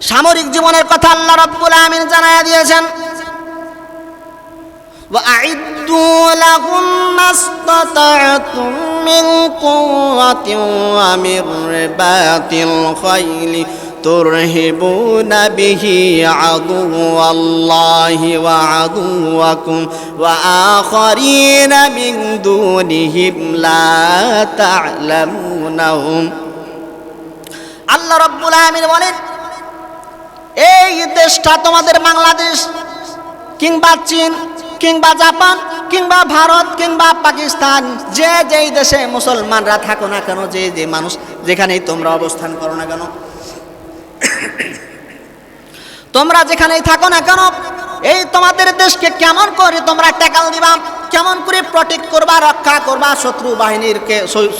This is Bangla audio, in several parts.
সামরিক জীবনের কথা আল্লাহ রাব্বুল আমিন জানায়া দিয়েছেন وأعدوا لهم ما استطعتم من قوة ومن رباط الخيل ترهبون به عدو الله وعدوكم وآخرين من دونهم لا تعلمونهم আল্লাহ রব্বুল আমিন বলেন এই দেশটা তোমাদের বাংলাদেশ, কিংবা চীন, কিংবা জাপান, কিংবা ভারত, কিংবা পাকিস্তান, যে যেই দেশে মুসলমানরা থাকো না কেন, যে যে মানুষ যেখানেই তোমরা অবস্থান করো না কেন। তোমরা যেখানেই থাকো না কেন, এই তোমাদের দেশকে কেমন করে তোমরা ট্যাকাল দিবা, কেমন করে প্রটেক্ট করবা, রক্ষা করবা শত্রু বাহিনীর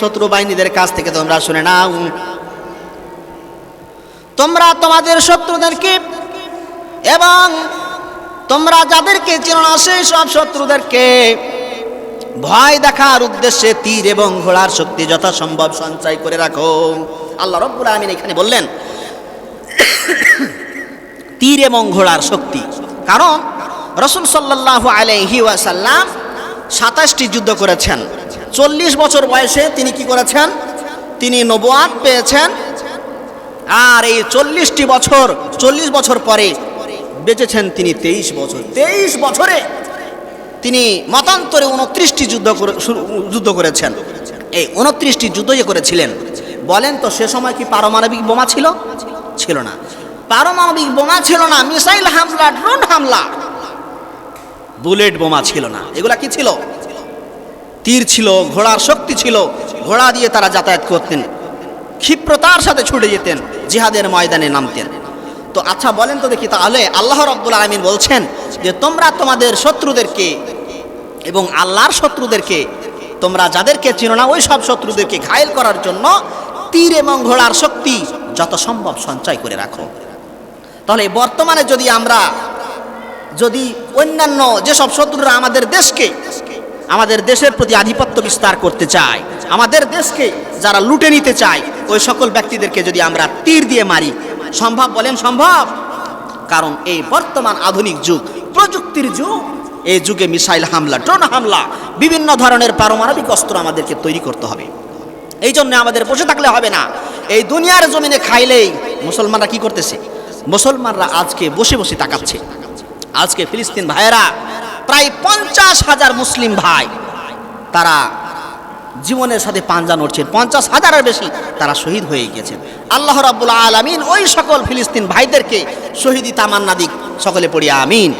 শত্রু বাহিনীদের কাছ থেকে তোমরা শুনে নাও। তোমরা তোমাদের শত্রুদেরকে এবং তোমরা যাদেরকে চেনো না, সেই সব শত্রুদেরকে ভয় দেখার উদ্দেশ্যে তীর এবং ঘোড়ার শক্তি যথাসম্ভব সঞ্চয় করে রাখো। আল্লাহ রব্বুল আমিন এখানে বললেন, তীর এবং ঘোড়ার শক্তি। কারণ রসুল সাল্লাহ আলাইহি ওয়াসাল্লাম সাতাশটি যুদ্ধ করেছেন। চল্লিশ বছর বয়সে তিনি কি করেছেন? তিনি নবুয়াত পেয়েছেন আর এই চল্লিশটি বছর, চল্লিশ বছর পরে বেঁচেছেন তিনি তেইশ বছর। তেইশ বছরে তিনি মতান্তরে উনত্রিশটি যুদ্ধ যুদ্ধ করেছেন। এই উনত্রিশটি যুদ্ধ করেছিলেন, বলেন তো সে সময় কি পারমাণবিক বোমা ছিল? ছিল না। পারমাণবিক বোমা ছিল না, মিসাইল হামলা, ড্রোন হামলা। বুলেট বোমা ছিল না। এগুলা কি ছিল? তীর ছিল, ঘোড়ার শক্তি ছিল। ঘোড়া দিয়ে তারা যাতায়াত করতেন। ক্ষিপ্রতার সাথে ছুটে যেতেন, জিহাদের ময়দানে নামতেন। তো আচ্ছা বলেন তো দেখি তাহলে, আল্লাহ রব্দুল আলমিন বলছেন যে, তোমরা তোমাদের শত্রুদেরকে এবং আল্লাহর শত্রুদেরকে, তোমরা যাদেরকে চিনো না, ওই সব শত্রুদেরকে ঘায়েল করার জন্য তীর এবং ঘোড়ার শক্তি যত সম্ভব সঞ্চয় করে রাখো। তাহলে বর্তমানে যদি আমরা, যদি অন্যান্য যেসব শত্রুরা আমাদের দেশকে আমাদের দেশের প্রতি আধিপত্য বিস্তার করতে চায়। আমাদের দেশকে যারা লুটে নিতে চায়, ওই সকল ব্যক্তিদেরকে যদি আমরা তীর দিয়ে মারি, সম্ভব বলেন সম্ভব? কারণ এই বর্তমান আধুনিক যুগ, প্রযুক্তির যুগ, এই যুগে মিসাইল হামলা, ড্রোন হামলা, বিভিন্ন ধরনের পারমাণবিক অস্ত্র আমাদেরকে তৈরি করতে হবে। এই জন্য আমাদের বসে থাকলে হবে না। এই দুনিয়ার জমিনে খাইলেই মুসলমানরা কি করতেছে? মুসলমানরা আজকে বসে বসে তাকাচ্ছে। আজকে ফিলিস্তিন ভাইয়েরা প্রায় পঞ্চাশ হাজার মুসলিম ভাই তারা জীবনের সাথে পাঞ্জা নড়ছেন। পঞ্চাশ হাজারের বেশি তারা শহীদ হয়ে গিয়েছেন আল্লাহ রাব্বুল আলামিন ওই সকল ফিলিস্তিন ভাইদেরকে শহীদি তামান্না দিক সকলে পড়ি, আমিন।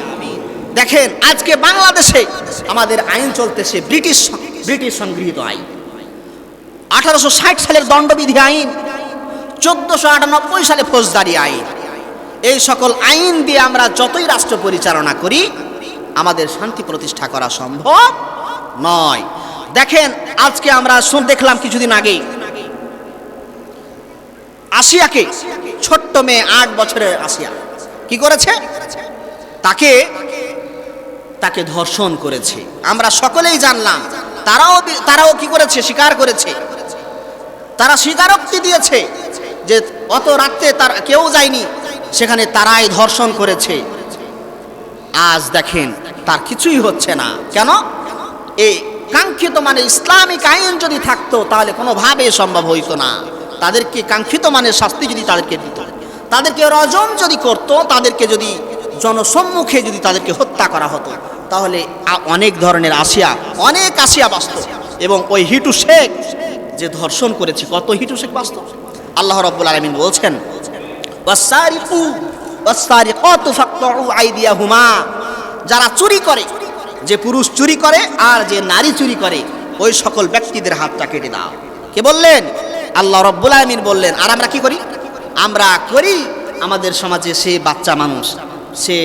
দেখেন, আজকে বাংলাদেশে আমাদের আইন চলতেছে ব্রিটিশ ব্রিটিশ সংগৃহীত আইন। আঠারোশো ষাট সালের দণ্ডবিধি আইন, চোদ্দশো আটানব্বই সালে ফৌজদারি আইন। এই সকল আইন দিয়ে আমরা যতই রাষ্ট্র পরিচালনা করি আমাদের শান্তি প্রতিষ্ঠা করা সম্ভব নয়। দেখেন, আজকে আমরা শুন, দেখলাম কিছুদিন আগে আসিয়াকে, ছোট্ট মেয়ে, আট বছরের আসিয়া, কি করেছে? তাকে তাকে ধর্ষণ করেছে। আমরা সকলেই জানলাম, তারাও তারাও কি করেছে? স্বীকার করেছে। তারা স্বীকারোক্তি দিয়েছে যে অত রাত্রে তার, কেউ যায়নি, সেখানে তারাই ধর্ষণ করেছে। আজ দেখেন তার কিছুই হচ্ছে না। কেন? এই কাঙ্ক্ষিত মানে ইসলামিক আইন যদি থাকতো, তাহলে কোনোভাবে সম্ভব হইতো না। তাদেরকে কাঙ্ক্ষিত মানের শাস্তি যদি তাদেরকে দিত। তাদেরকে রজম যদি করত, তাদেরকে যদি জনসম্মুখে যদি তাদেরকে হত্যা করা হতো, তাহলে অনেক ধরনের আসিয়া, অনেক আসিয়া বাঁচত। এবং ওই হিটু শেখ যে ধর্ষণ করেছে, কত হিটু শেখ বাঁচত? আল্লাহ রব্বুল আলমিন বলছেন যারা চুরি করে, যে পুরুষ চুরি করে আর যে নারী চুরি করে, ওই সকল ব্যক্তিদের হাতটা কেটে দাও। কে বললেন? আল্লাহ রব্বুল আলমিন বললেন, আর আমরা কি করি? আমরা করি আমাদের সমাজে সে বাচ্চা মানুষ, সে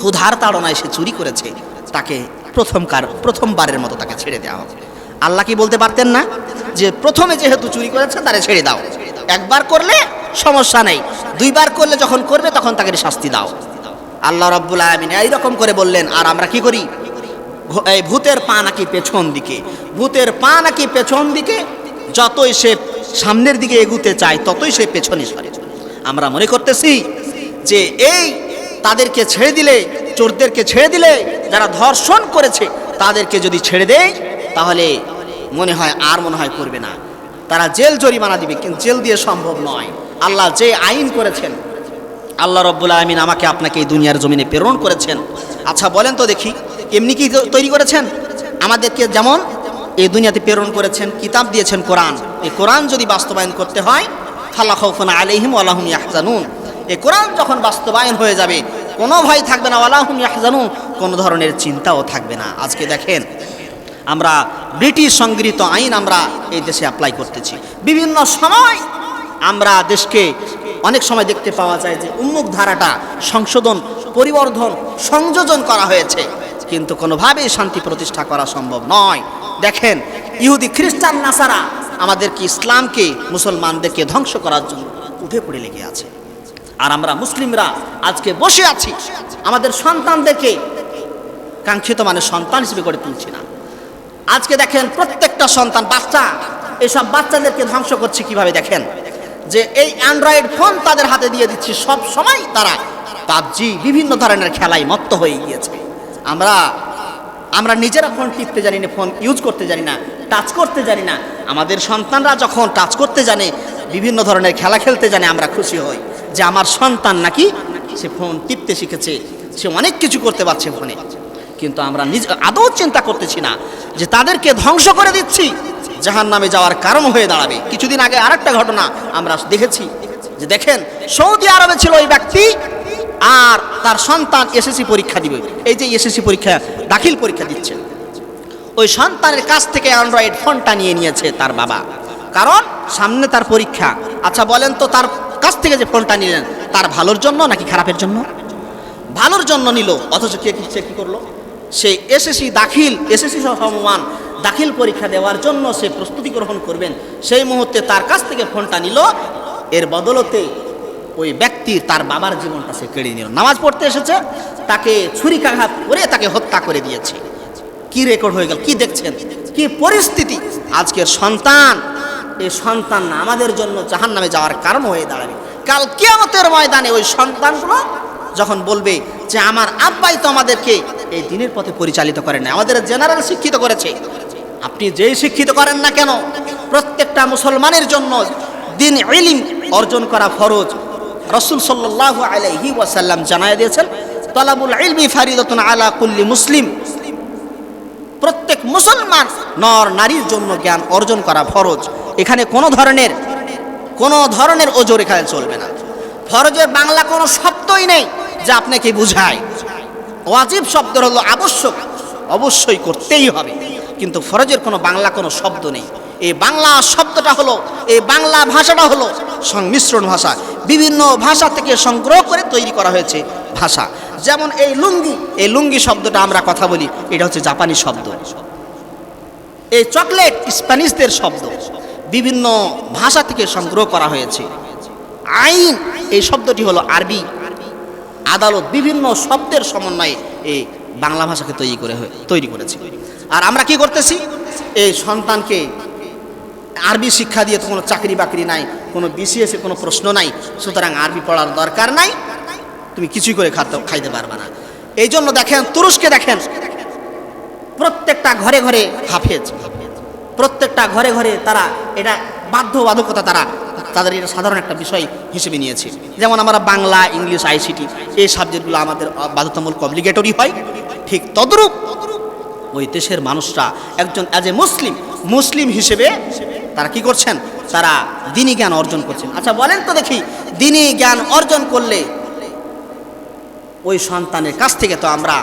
ক্ষুধার তাড়নায় সে চুরি করেছে, তাকে প্রথমকার প্রথমবারের মতো তাকে ছেড়ে দেওয়া হবে আল্লাহ কি বলতে পারতেন না? যে প্রথমে যেহেতু চুরি করেছে, তারে ছেড়ে দাও। একবার করলে সমস্যা নেই, দুইবার করলে যখন করবে, তখন তাকে শাস্তি দাও। আল্লাহ রব্বুল আলমিন এইরকম করে বললেন, আর আমরা কি করি? এই ভূতের পা নাকি পেছন দিকে। ভূতের পা নাকি পেছন দিকে, যতই সে সামনের দিকে এগুতে চায়, ততই সে পেছনে সরে। আমরা মনে করতেছি যে এই তাদেরকে ছেড়ে দিলে, চোরদেরকে ছেড়ে দিলে, যারা ধর্ষণ করেছে, তাদেরকে যদি ছেড়ে দেয়, তাহলে মনে হয় আর মনে হয় করবে না। তারা জেল জরিমানা দিবে, কিন্তু জেল দিয়ে সম্ভব নয়। আল্লাহ যে আইন করেছেন আল্লাহ রব্বুল আলমিন আমাকে আপনাকে এই দুনিয়ার জমিনে প্রেরণ করেছেন। আচ্ছা বলেন তো দেখি, এমনি কি তৈরি করেছেন? আমাদেরকে যেমন এই দুনিয়াতে প্রেরণ করেছেন, কিতাব দিয়েছেন কোরআন। এই কোরআন যদি বাস্তবায়ন করতে হয় ফাল্লা খৌফনা আলিহিম আল্লাহম ইয়াহজানুন। এই কোরআন যখন বাস্তবায়ন হয়ে যাবে, কোনো ভয় থাকবে না আল্লাহম ইয়াহজানুন। কোনো ধরনের চিন্তাও থাকবে না। আজকে দেখেন, আমরা ব্রিটিশ সংগৃহীত আইন আমরা এই দেশে অ্যাপ্লাই করতেছি। বিভিন্ন সময় আমরা দেশকে অনেক সময় দেখতে পাওয়া যায় যে উন্মুখ ধারাটা সংশোধন, পরিবর্ধন, সংযোজন করা হয়েছে। কিন্তু কোনোভাবেই শান্তি প্রতিষ্ঠা করা সম্ভব নয়। দেখেন, ইহুদি, খ্রিস্টান, নাসারা আমাদেরকে ইসলামকে, মুসলমানদেরকে ধ্বংস করার জন্য উঠে পড়ে লেগে আছে। আর আমরা মুসলিমরা আজকে বসে আছি, আমাদের সন্তানদেরকে কাঙ্ক্ষিত মানে সন্তান হিসেবে গড়ে তুলছি না। আজকে দেখেন, প্রত্যেকটা সন্তান, বাচ্চা, এসব বাচ্চাদেরকে ধ্বংস করছে কীভাবে দেখেন? যে এই অ্যান্ড্রয়েড ফোন তাদের হাতে দিয়ে দিচ্ছি। সব সময় তারা পাবজি, বিভিন্ন ধরনের খেলায় মত্ত হয়ে গিয়েছে। আমরা আমরা নিজেরা ফোন টিপতে জানি না, ফোন ইউজ করতে জানি না, টাচ করতে জানি না। আমাদের সন্তানরা যখন টাচ করতে জানে, বিভিন্ন ধরনের খেলা খেলতে জানে, আমরা খুশি হই যে আমার সন্তান নাকি সে ফোন টিপতে শিখেছে। সে অনেক কিছু করতে পারছে ফোনে। কিন্তু আমরা নিজ, আদৌ চিন্তা করতেছি না যে তাদেরকে ধ্বংস করে দিচ্ছি। জাহান নামে যাওয়ার কারণ হয়ে দাঁড়াবে। কিছুদিন আগে আরেকটা ঘটনা আমরা দেখেছি। যে দেখেন, সৌদি আরবে ছিল ওই ব্যক্তি আর তার সন্তান এসএসসি পরীক্ষা দিবে। এই যে এসএসসি পরীক্ষা, দাখিল পরীক্ষা দিচ্ছে। ওই সন্তানের কাছ থেকে অ্যান্ড্রয়েড ফোনটা নিয়ে নিয়েছে তার বাবা। কারণ সামনে তার পরীক্ষা। আচ্ছা বলেন তো তার কাছ থেকে যে ফোনটা নিলেন, তার ভালোর জন্য নাকি খারাপের জন্য? ভালোর জন্য নিল, অথচ কে কি কি করল? সেই এসএসসি দাখিল, এসএসসি সমমান দাখিল পরীক্ষা দেওয়ার জন্য সে প্রস্তুতি গ্রহণ করবেন। সেই মুহূর্তে তার কাছ থেকে ফোনটা নিল। এর বদলতে ওই ব্যক্তি তার বাবার জীবনটা সে কেড়ে নিল। নামাজ পড়তে এসেছে। তাকে ছুরিকাঘাত করে তাকে হত্যা করে দিয়েছে। কি রেকর্ড হয়ে গেল? কি দেখছেন? কি পরিস্থিতি? আজকের সন্তান। এই সন্তান আমাদের জন্য জাহান নামে যাওয়ার কারণ হয়ে দাঁড়াবে। কাল কিয়ামতের ময়দানে ওই সন্তানগুলো যখন বলবে যে, আমার আব্বাই তো আমাদেরকে এই দিনের পথে পরিচালিত করে না আমাদের জেনারেল শিক্ষিত করেছে। আপনি যেই শিক্ষিত করেন না কেন, প্রত্যেকটা মুসলমানের জন্য দিন ইলিম অর্জন করা ফরজ। রসুল সাল্লাহ আলাইহি ওয়াসাল্লাম জানায় দিয়েছেন, তলাবুল ইলমি ফারিদতুন আলা কুল্লি মুসলিম। প্রত্যেক মুসলমান নর নারীর জন্য জ্ঞান অর্জন করা ফরজ। এখানে কোনো ধরনের কোনো ধরনের ওজোর এখানে চলবে না। ফরজের বাংলা কোনো শব্দই নেই যা আপনাকে বুঝায়। ওয়াজিব শব্দ হলো আবশ্যক। অবশ্যই করতেই হবে। কিন্তু ফরজের কোনো বাংলা কোনো শব্দ নেই। এই বাংলা শব্দটা হলো, এই বাংলা ভাষাটা হলো সংমিশ্রণ ভাষা। বিভিন্ন ভাষা থেকে সংগ্রহ করে তৈরি করা হয়েছে ভাষা। যেমন এই লুঙ্গি এই লুঙ্গি শব্দটা আমরা কথা বলি, এটা হচ্ছে জাপানি শব্দ। এই চকলেট স্প্যানিশদের শব্দ, বিভিন্ন ভাষা থেকে সংগ্রহ করা হয়েছে। আইন, এই শব্দটি হলো আরবি। আদালত বিভিন্ন শব্দের সমন্বয়ে এই বাংলা ভাষাকে তৈরি করে তৈরি করেছে। আর আমরা কি করতেছি? এই সন্তানকে আরবি শিক্ষা দিয়ে তো কোনো চাকরি বাকরি নাই, কোনো বিসিএসে কোনো প্রশ্ন নাই, সুতরাং আরবি পড়ার দরকার নাই, তুমি কিছুই করে খাতে খাইতে পারবে না। এই জন্য দেখেন, তুরস্কে দেখেন, প্রত্যেকটা ঘরে ঘরে হাফেজ, প্রত্যেকটা ঘরে ঘরে তারা এটা বাধ্যবাধকতা তারা তাদের এটা সাধারণ একটা বিষয় হিসেবে নিয়েছে। যেমন আমরা বাংলা, ইংলিশ আইসিটি এই সাবজেক্টগুলো আমাদের বাধ্যতামূলক অব্লিগেটরি হয়, ঠিক তদ্রূপ ওই দেশের মানুষরা একজন অ্যাজ এ মুসলিম মুসলিম হিসেবে তারা কি করছেন? তারা দিনী জ্ঞান অর্জন করছেন। আচ্ছা বলেন তো দেখি, দিনী জ্ঞান অর্জন করলে ওই সন্তানের কাছ থেকে তো আমরা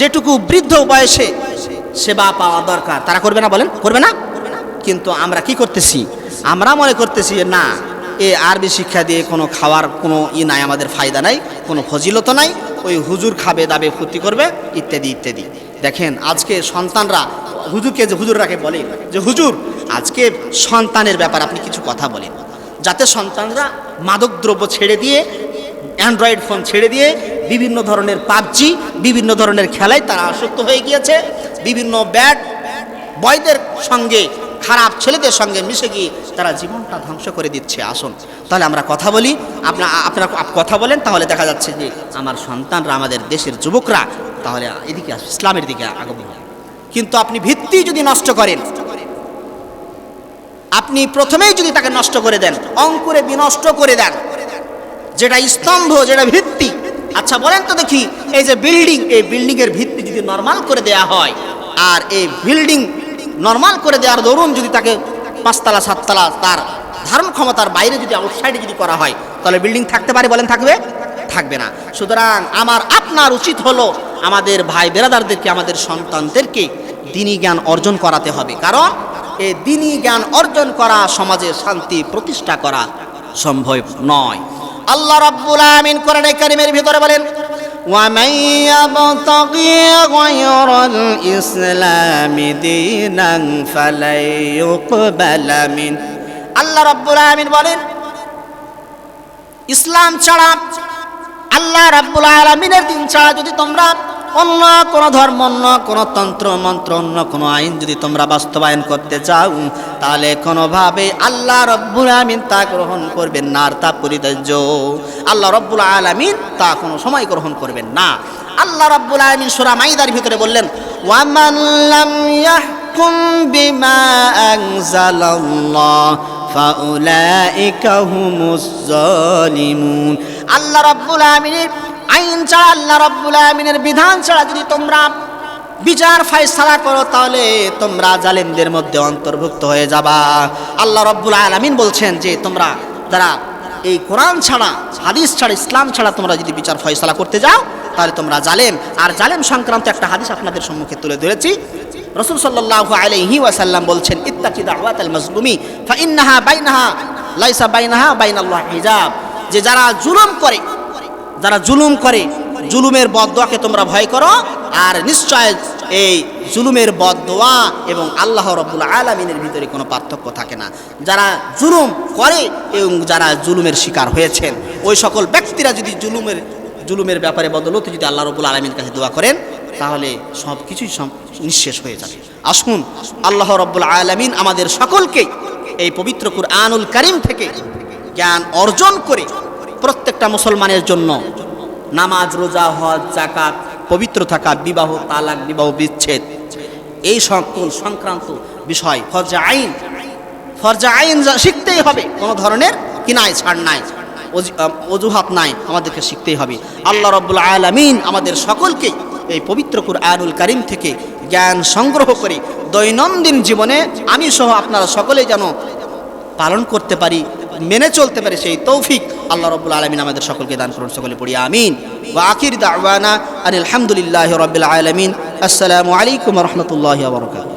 যেটুকু বৃদ্ধ বয়সে সেবা পাওয়া দরকার, তারা করবে না বলেন? করবে না? কিন্তু আমরা কি করতেছি? আমরা মনে করতেছি না, এ আরবি শিক্ষা দিয়ে কোনো খাওয়ার কোনো ই নাই, আমাদের ফায়দা নাই, কোনো ফজিলত নাই, ওই হুজুর খাবে, দাবে, ফুর্তি করবে, ইত্যাদি ইত্যাদি। দেখেন, আজকে সন্তানরা হুজুরকে যে হুজুররাকে বলে, যে হুজুর, আজকে সন্তানের ব্যাপার আপনি কিছু কথা বলেন। যাতে সন্তানরা মাদকদ্রব্য ছেড়ে দিয়ে অ্যান্ড্রয়েড ফোন ছেড়ে দিয়ে, বিভিন্ন ধরনের পাবজি, বিভিন্ন ধরনের খেলায় তারা আসক্ত হয়ে গিয়েছে, বিভিন্ন ব্যাট, বয়দের সঙ্গে, খারাপ ছেলেদের সঙ্গে মিশে গিয়ে তারা জীবনটা ধ্বংস করে দিচ্ছে। আসুন, তাহলে আমরা কথা বলি। আপনার আপনারা কথা বলেন, তাহলে দেখা যাচ্ছে যে আমার সন্তানরা, আমাদের দেশের যুবকরা তাহলে এদিকে আসবে ইসলামের দিকে আগমন কিন্তু আপনি ভিত্তি যদি নষ্ট করেন, আপনি প্রথমেই যদি তাকে নষ্ট করে দেন, অঙ্কুরে বিনষ্ট করে দেন, যেটা স্তম্ভ, যেটা ভিত্তি। আচ্ছা বলেন তো দেখি, এই যে বিল্ডিং এই বিল্ডিং এর ভিত্তি যদি নর্মাল করে দেয়া হয়, আর এই বিল্ডিং নর্মাল করে দেওয়ার দরুন যদি তাকে পাঁচতলা, সাততলা তার ধারণ ক্ষমতার বাইরে যদি আউটসাইডে যদি করা হয়, তাহলে বিল্ডিং থাকতে পারে বলেন, থাকবে? থাকবে না। সুতরাং আমার, আপনার উচিত হলো আমাদের ভাই বেরাদারদেরকে আমাদের সন্তানদেরকে দিনী জ্ঞান অর্জন করাতে হবে কারণ এই দিনী জ্ঞান অর্জন করা সমাজে শান্তি প্রতিষ্ঠা করা সম্ভব নয় আল্লাহ রাব্বুল আমিন কোরআনে কারিমের ভিতরে বলেন ومن يبتغي غير الإسلام دينا فلن يقبل منه আল্লাহ রাব্বুল আমিন বলেন ইসলাম ছাড়া আল্লাহ রাব্বুল আলমিনের দিন ছাড়া যদি তোমরা অন্য কোনো ধর্ম, অন্য কোন তন্ত্র, মন্ত্র, অন্য কোনো আইন যদি তোমরা বাস্তবায়ন করতে চাও, তাহলে কোনোভাবে আল্লাহ রব্বুল আলমিন তা গ্রহণ করবেন না আর তা পরিত্য আল্লাহ রব্বুল আলমিন তা কোনো সময় গ্রহণ করবেন না। আল্লাহ রব্বুল আলমিন সুরা মাইদার ভিতরে বললেন ওয়ামাল্লাম ইয়াহকুম বিমা আনজালাল্লাহ, ফাউলাইকা জালিমুন। আল্লাহ রব্বুল আমিনের আইন ছাড়া, আল্লাহ রব্বুল আমিনের বিধান ছাড়া যদি তোমরা বিচার ফায়সালা করো, তাহলে তোমরা জালেমদের মধ্যে অন্তর্ভুক্ত হয়ে যাবা। আল্লাহ রব্বুল আলামিন বলছেন যে, তোমরা যারা এই কোরআন ছাড়া, হাদিস ছাড়া, ইসলাম ছাড়া তোমরা যদি বিচার ফয়সালা করতে যাও, তাহলে তোমরা জালেম। আর জালেম সংক্রান্ত একটা হাদিস আপনাদের সম্মুখে তুলে ধরেছি। রসুল সাল্লাল্লাহু আলাইহি ওয়াসাল্লাম বলছেন, ইত্তাকি দাওয়াত আল মাজলুমি ফা ইন্নাহা বাইনাহা, লাইসা বাইনাহা বাইনাল্লাহ হিজাব। যে যারা জুলুম করে, যারা জুলুম করে, জুলুমের বদদোয়াকে তোমরা ভয় করো, আর নিশ্চয় এই জুলুমের বদদোয়া এবং আল্লাহ রব্বুল আলমিনের ভিতরে কোনো পার্থক্য থাকে না। যারা জুলুম করে এবং যারা জুলুমের শিকার হয়েছেন, ওই সকল ব্যক্তিরা যদি জুলুমের জুলুমের ব্যাপারে বদলতে যদি আল্লাহ রব্বুল আলমীর কাছে দোয়া করেন, তাহলে সব কিছুই নিঃশেষ হয়ে যাবে। আসুন, আল্লাহ রব্বুল আলমিন আমাদের সকলকে এই পবিত্র কুরআনুল করিম থেকে জ্ঞান অর্জন করে প্রত্যেকটা মুসলমানের জন্য। নামাজ, রোজা, হজ জাকাত পবিত্র থাকা, বিবাহ, তালাক, বিবাহ, বিচ্ছেদ। এই সকল সংক্রান্ত বিষয় ফরজা আইন। ফরজা আইন শিখতেই হবে। কোনো ধরনের কিনাই ছাড় নাই। অজি- অজুহাত নাই। আমাদেরকে শিখতেই হবে। আল্লাহ রব্বুল আলমিন আমাদের সকলকে এই পবিত্র কুর কুরআনুল কারিম থেকে জ্ঞান সংগ্রহ করে দৈনন্দিন জীবনে আমি সহ আপনারা সকলেই যেন পালন করতে পারি। মেনে চলতে পারি সেই তৌফিক আল্লাহ রব্বুল আলমিন আমাদের সকলকে দান করুন, সকলে পড়ি আমিন। ওয়া আখির দাওয়ানা আনিল হামদুলিল্লাহ রবিল আলমিন। আসসালামু আলাইকুম রহমতুল্লাহ বরকাত